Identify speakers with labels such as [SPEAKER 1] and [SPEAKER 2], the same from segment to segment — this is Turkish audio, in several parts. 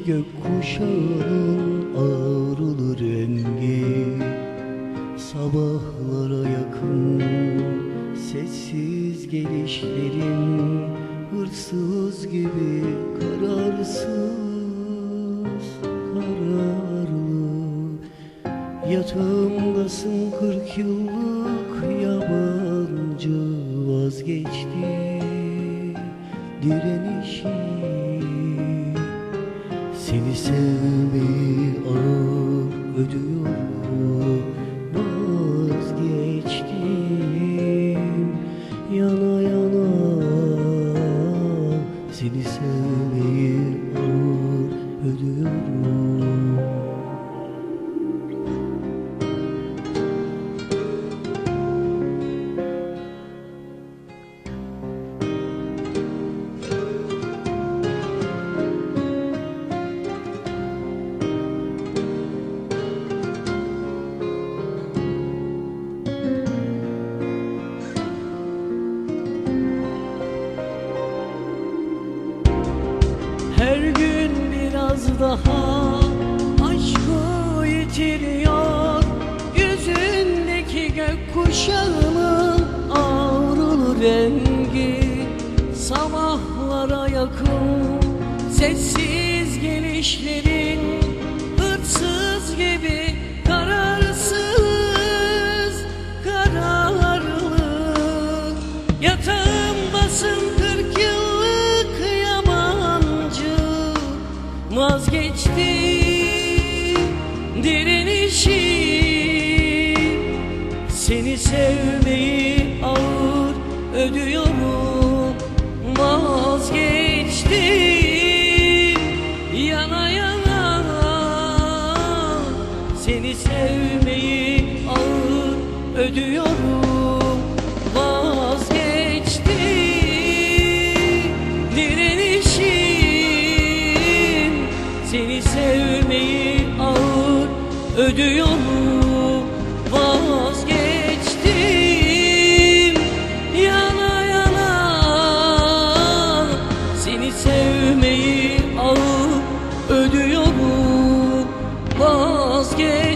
[SPEAKER 1] Yüzündeki gökkuşağının ağrılı rengi Sabahlara yakın sessiz gelişlerin Hırsız gibi kararsız kararlı. Yatağımdasın kırk yıllık yabancı vazgeçti direnişi Seni sevmeyi ağır ödüyorum biraz daha aşkı yitiriyor. Yüzündeki gökkuşağının ağrılı rengi Sabahlara yakın. Sessiz gelişlerin Hırsız gibi kararsız kararlı. Yatağımdasın Vazgeçti. Direnişi Seni sevmeyi ağır ödüyorum. Vazgeçtim yana yana Seni sevmeyi ağır ödüyorum ödüyorum Vazgeçtim. Yana yana Seni sevmeyi ağır ödüyorum Vazgeç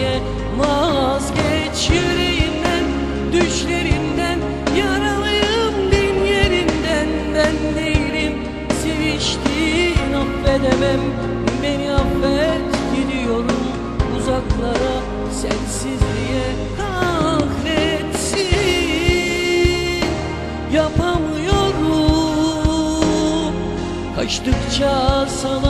[SPEAKER 1] sessizliğe Vazgeç yüreğinden, düşlerinden Yaralıyım bin Seviştiğin affedemem, beni affet Gidiyorum uzaklara sensizliğe kahretsin Yapamıyorum. Kaçtıkça sana